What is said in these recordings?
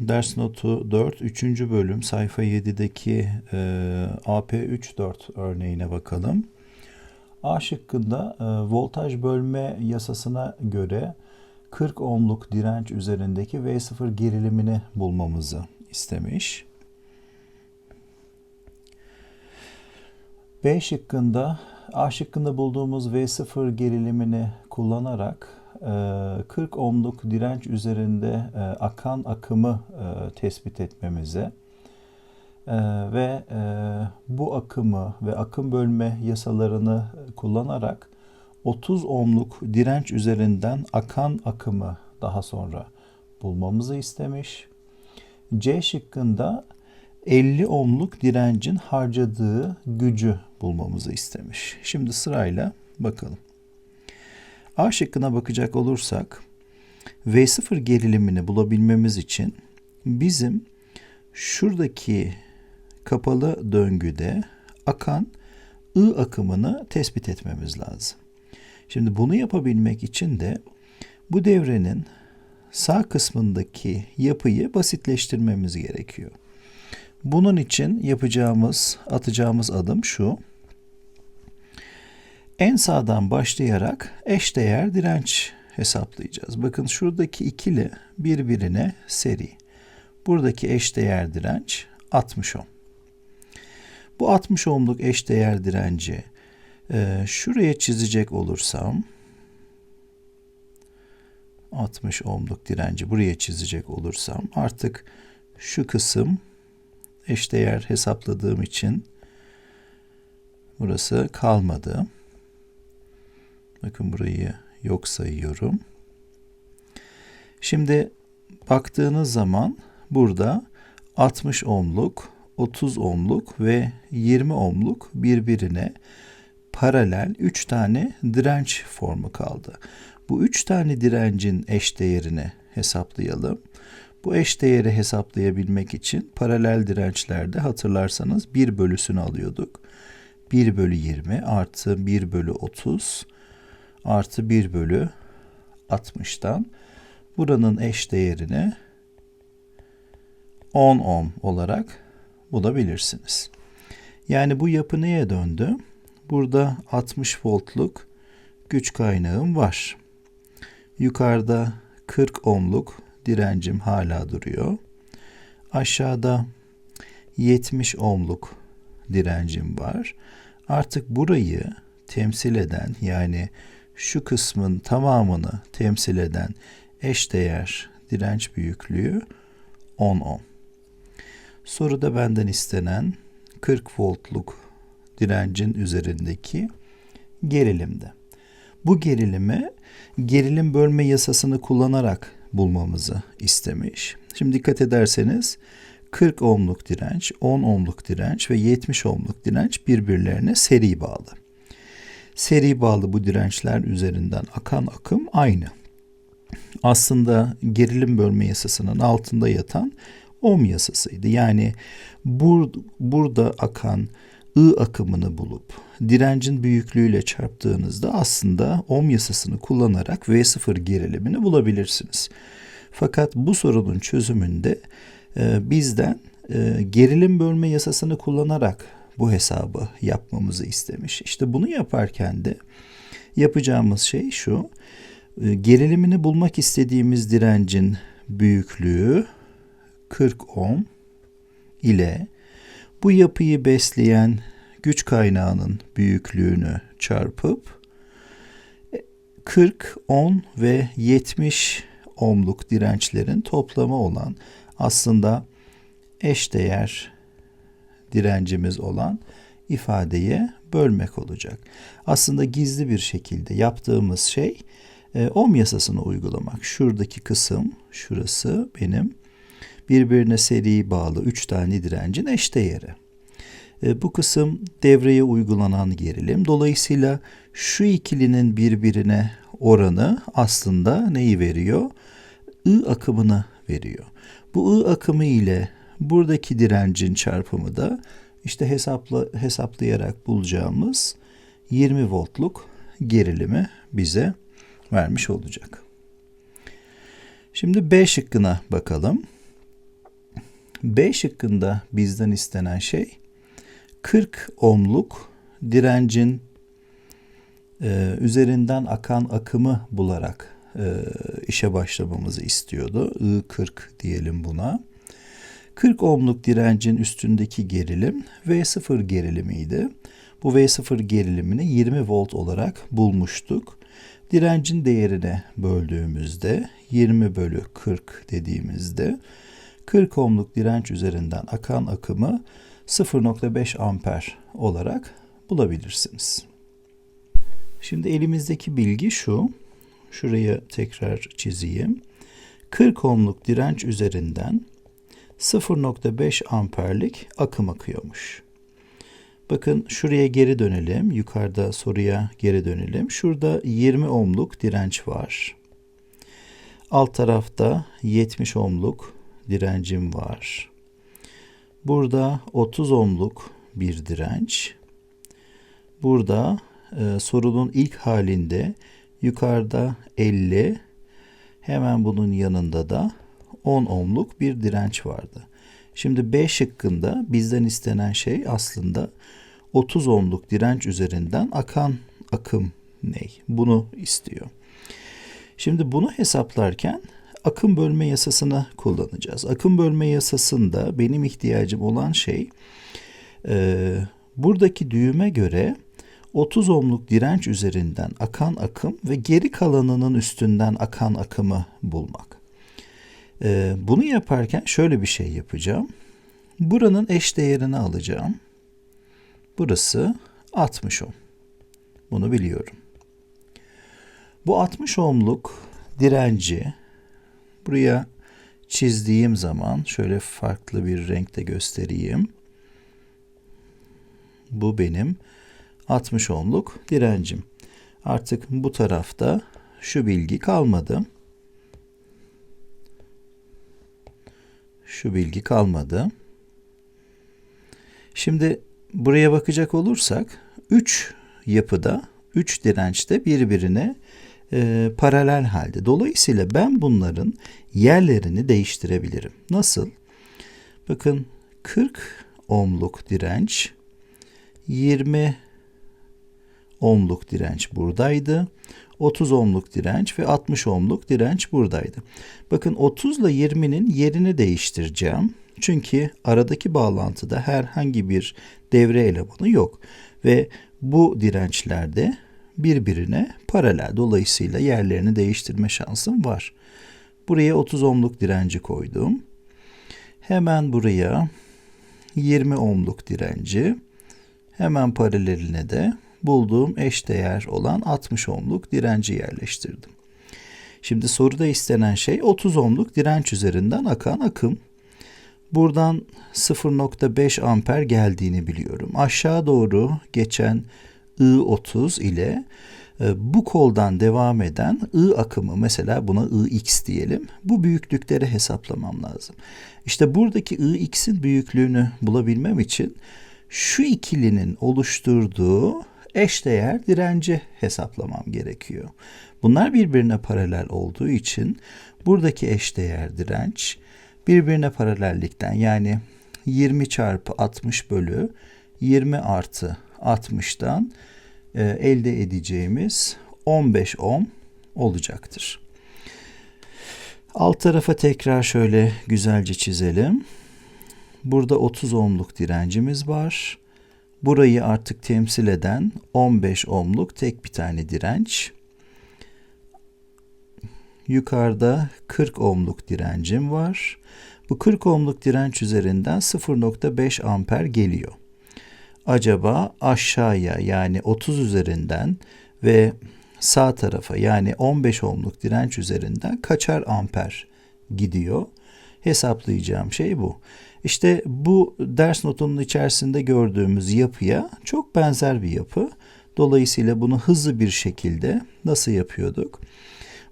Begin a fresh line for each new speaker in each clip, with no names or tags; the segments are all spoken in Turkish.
Ders notu 4, 3. bölüm sayfa 7'deki e, AP34 örneğine bakalım. A şıkkında e, voltaj bölme yasasına göre 40 ohmluk direnç üzerindeki V0 gerilimini bulmamızı istemiş. B şıkkında A şıkkında bulduğumuz V0 gerilimini kullanarak 40 ohmluk direnç üzerinde e, akan akımı e, tespit etmemize e, ve bu akımı ve akım bölme yasalarını kullanarak 30 ohmluk direnç üzerinden akan akımı daha sonra bulmamızı istemiş. C şıkkında 50 ohmluk direncin harcadığı gücü bulmamızı istemiş. Şimdi sırayla bakalım. A şıkkına bakacak olursak V0 gerilimini bulabilmemiz için bizim şuradaki kapalı döngüde akan I akımını tespit etmemiz lazım. Şimdi bunu yapabilmek için de bu devrenin sağ kısmındaki yapıyı basitleştirmemiz gerekiyor. Bunun için yapacağımız, atacağımız adım şu. En sağdan başlayarak eşdeğer direnç hesaplayacağız. Bakın şuradaki ikili birbirine seri. Buradaki eşdeğer direnç 60 ohm. Bu 60 ohmluk eşdeğer direnci e, şuraya çizecek olursam 60 ohmluk direnci buraya çizecek olursam artık şu kısım eşdeğer hesapladığım için burası kalmadı. Bakın burayı yok sayıyorum. Şimdi baktığınız zaman burada 60 ohmluk, 30 ohmluk ve 20 ohmluk birbirine paralel 3 tane direnç formu kaldı. Bu 3 tane direncin eş değerini hesaplayalım. Bu eş değeri hesaplayabilmek için paralel dirençlerde hatırlarsanız 1 bölüsünü alıyorduk. 1 bölü 20 artı 1 bölü 30 artı 1 bölü 60'tan buranın eş değerini 10 ohm olarak bulabilirsiniz. Yani bu yapı neye döndü? Burada 60 voltluk güç kaynağım var. Yukarıda 40 ohmluk direncim hala duruyor. Aşağıda 70 ohmluk direncim var. Artık burayı temsil eden yani şu kısmın tamamını temsil eden eşdeğer direnç büyüklüğü 10 ohm. Soruda benden istenen 40 voltluk direncin üzerindeki gerilimde. Bu gerilimi gerilim bölme yasasını kullanarak bulmamızı istemiş. Şimdi dikkat ederseniz 40 ohmluk direnç, 10 ohmluk direnç ve 70 ohmluk direnç birbirlerine seri bağlı. Seri bağlı bu dirençler üzerinden akan akım aynı. Aslında gerilim bölme yasasının altında yatan ohm yasasıydı. Yani bur, burada akan I akımını bulup direncin büyüklüğüyle çarptığınızda aslında ohm yasasını kullanarak V0 gerilimini bulabilirsiniz. Fakat bu sorunun çözümünde e, bizden e, gerilim bölme yasasını kullanarak bu hesabı yapmamızı istemiş. İşte bunu yaparken de yapacağımız şey şu. E, gerilimini bulmak istediğimiz direncin büyüklüğü 40 ohm ile bu yapıyı besleyen güç kaynağının büyüklüğünü çarpıp 40, 10 ve 70 ohmluk dirençlerin toplamı olan aslında eşdeğer direncimiz olan ifadeye bölmek olacak. Aslında gizli bir şekilde yaptığımız şey e, ohm yasasını uygulamak. Şuradaki kısım, şurası benim birbirine seri bağlı 3 tane direncin eşdeğeri. E, bu kısım devreye uygulanan gerilim. Dolayısıyla şu ikilinin birbirine oranı aslında neyi veriyor? I akımını veriyor. Bu I akımı ile buradaki direncin çarpımı da işte hesapla, hesaplayarak bulacağımız 20 voltluk gerilimi bize vermiş olacak. Şimdi B şıkkına bakalım. B şıkkında bizden istenen şey 40 ohmluk direncin e, üzerinden akan akımı bularak e, işe başlamamızı istiyordu. I40 diyelim buna. 40 ohmluk direncin üstündeki gerilim V0 gerilimiydi. Bu V0 gerilimini 20 volt olarak bulmuştuk. Direncin değerine böldüğümüzde 20 bölü 40 dediğimizde 40 ohmluk direnç üzerinden akan akımı 0.5 amper olarak bulabilirsiniz. Şimdi elimizdeki bilgi şu. Şuraya tekrar çizeyim. 40 ohmluk direnç üzerinden 0.5 amperlik akım akıyormuş. Bakın şuraya geri dönelim. Yukarıda soruya geri dönelim. Şurada 20 ohmluk direnç var. Alt tarafta 70 ohmluk direncim var. Burada 30 ohmluk bir direnç. Burada e, sorunun ilk halinde yukarıda 50 hemen bunun yanında da 10 ohmluk bir direnç vardı. Şimdi B şıkkında bizden istenen şey aslında 30 ohmluk direnç üzerinden akan akım ne? Bunu istiyor. Şimdi bunu hesaplarken akım bölme yasasını kullanacağız. Akım bölme yasasında benim ihtiyacım olan şey e, buradaki düğüme göre 30 ohmluk direnç üzerinden akan akım ve geri kalanının üstünden akan akımı bulmak. E, bunu yaparken şöyle bir şey yapacağım. Buranın eş değerini alacağım. Burası 60 ohm. Bunu biliyorum. Bu 60 ohmluk direnci buraya çizdiğim zaman şöyle farklı bir renkte göstereyim. Bu benim 60 ohmluk direncim. Artık bu tarafta şu bilgi kalmadı. Şu bilgi kalmadı. Şimdi buraya bakacak olursak 3 yapıda 3 dirençte birbirine e, paralel halde. Dolayısıyla ben bunların yerlerini değiştirebilirim. Nasıl? Bakın 40 ohmluk direnç 20 ohmluk direnç buradaydı. 30 ohmluk direnç ve 60 ohmluk direnç buradaydı. Bakın 30 ile 20'nin yerini değiştireceğim. Çünkü aradaki bağlantıda herhangi bir devre elemanı yok. Ve bu dirençlerde birbirine paralel. Dolayısıyla yerlerini değiştirme şansım var. Buraya 30 ohmluk direnci koydum. Hemen buraya 20 ohmluk direnci, hemen paraleline de bulduğum eş değer olan 60 ohmluk direnci yerleştirdim. Şimdi soruda istenen şey 30 ohmluk direnç üzerinden akan akım. Buradan 0.5 amper geldiğini biliyorum. Aşağı doğru geçen I30 ile e, bu koldan devam eden I akımı mesela buna IX diyelim. Bu büyüklükleri hesaplamam lazım. İşte buradaki IX'in büyüklüğünü bulabilmem için şu ikilinin oluşturduğu eşdeğer direnci hesaplamam gerekiyor. Bunlar birbirine paralel olduğu için buradaki eşdeğer direnç birbirine paralellikten yani 20 çarpı 60 bölü 20 artı 60'dan e, elde edeceğimiz 15 ohm olacaktır. Alt tarafa tekrar şöyle güzelce çizelim. Burada 30 ohmluk direncimiz var. Burayı artık temsil eden 15 ohmluk tek bir tane direnç. Yukarıda 40 ohmluk direncim var. Bu 40 ohmluk direnç üzerinden 0.5 amper geliyor. Acaba aşağıya yani 30 üzerinden ve sağ tarafa yani 15 ohmluk direnç üzerinden kaçar amper gidiyor? Hesaplayacağım şey bu. İşte bu ders notunun içerisinde gördüğümüz yapıya çok benzer bir yapı. Dolayısıyla bunu hızlı bir şekilde nasıl yapıyorduk?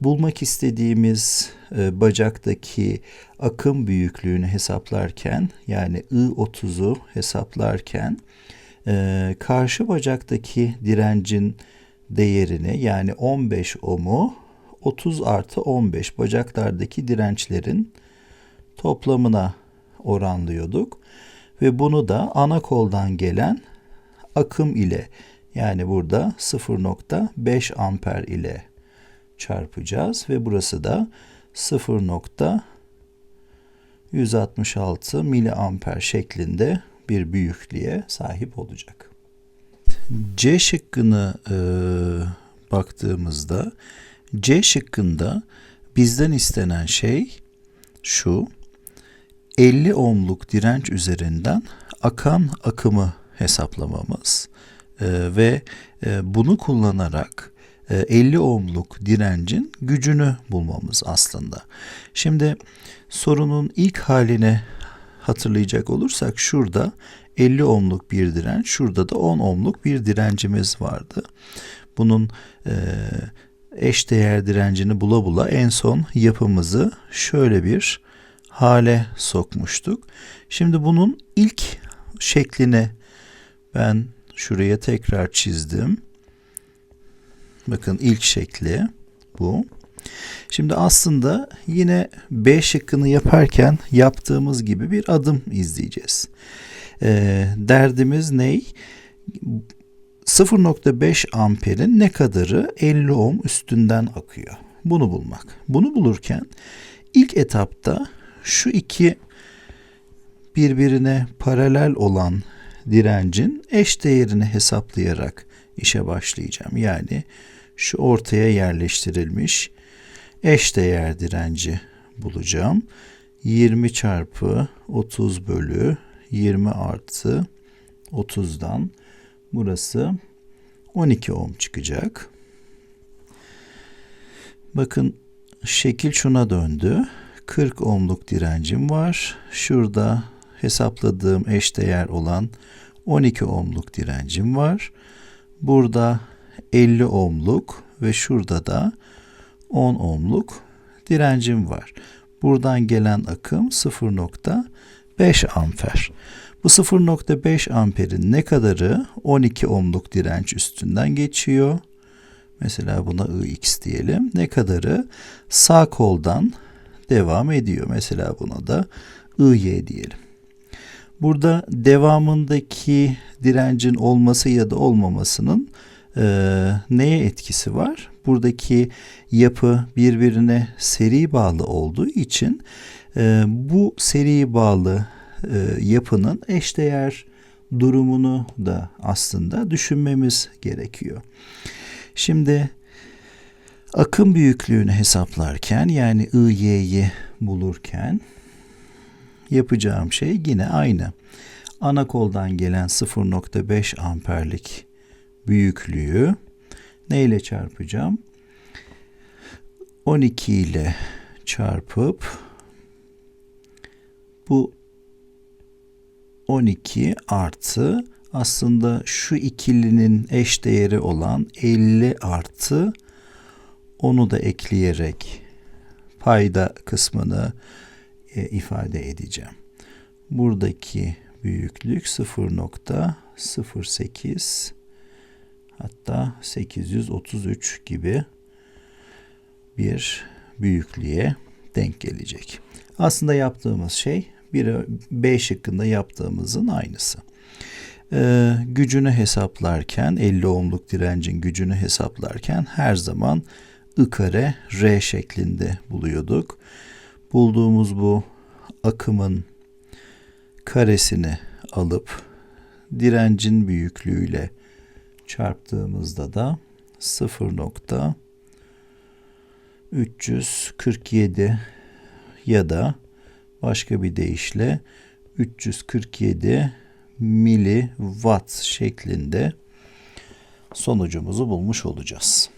Bulmak istediğimiz e, bacaktaki akım büyüklüğünü hesaplarken yani I30'u hesaplarken e, karşı bacaktaki direncin değerini yani 15 ohm'u 30 artı 15 bacaklardaki dirençlerin toplamına oranlıyorduk. Ve bunu da ana koldan gelen akım ile yani burada 0.5 amper ile çarpacağız ve burası da 0.166 miliamper şeklinde bir büyüklüğe sahip olacak. C şıkkını e, baktığımızda C şıkkında bizden istenen şey şu 50 ohmluk direnç üzerinden akan akımı hesaplamamız e, ve e, bunu kullanarak e, 50 ohmluk direncin gücünü bulmamız aslında. Şimdi sorunun ilk haline hatırlayacak olursak şurada 50 ohmluk bir direnç, şurada da 10 ohmluk bir direncimiz vardı. Bunun e, eş değer direncini bula bula en son yapımızı şöyle bir hale sokmuştuk. Şimdi bunun ilk şeklini ben şuraya tekrar çizdim. Bakın ilk şekli bu. Şimdi aslında yine B şıkkını yaparken yaptığımız gibi bir adım izleyeceğiz. Ee, derdimiz ney? 0.5 amperin ne kadarı 50 ohm üstünden akıyor? Bunu bulmak. Bunu bulurken ilk etapta şu iki birbirine paralel olan direncin eş değerini hesaplayarak işe başlayacağım. Yani şu ortaya yerleştirilmiş eş değer direnci bulacağım. 20 çarpı 30 bölü 20 artı 30'dan burası 12 ohm çıkacak. Bakın şekil şuna döndü. 40 ohmluk direncim var. Şurada hesapladığım eş değer olan 12 ohmluk direncim var. Burada 50 ohmluk ve şurada da 10 ohmluk direncim var. Buradan gelen akım 0.5 amper. Bu 0.5 amperin ne kadarı 12 ohmluk direnç üstünden geçiyor. Mesela buna Ix diyelim. Ne kadarı sağ koldan devam ediyor. Mesela buna da IY diyelim. Burada devamındaki direncin olması ya da olmamasının e, neye etkisi var? Buradaki yapı birbirine seri bağlı olduğu için e, bu seri bağlı e, yapının eşdeğer durumunu da aslında düşünmemiz gerekiyor. Şimdi akım büyüklüğünü hesaplarken yani IY'yi bulurken yapacağım şey yine aynı. Ana koldan gelen 0.5 amperlik büyüklüğü neyle çarpacağım? 12 ile çarpıp bu 12 artı aslında şu ikilinin eş değeri olan 50 artı onu da ekleyerek payda kısmını e, ifade edeceğim. Buradaki büyüklük 0.08 hatta 833 gibi bir büyüklüğe denk gelecek. Aslında yaptığımız şey bir B şıkkında yaptığımızın aynısı. Ee, gücünü hesaplarken 50 ohmluk direncin gücünü hesaplarken her zaman I kare R şeklinde buluyorduk. Bulduğumuz bu akımın karesini alıp direncin büyüklüğüyle çarptığımızda da 0.347 ya da başka bir deyişle 347 miliwatt şeklinde sonucumuzu bulmuş olacağız.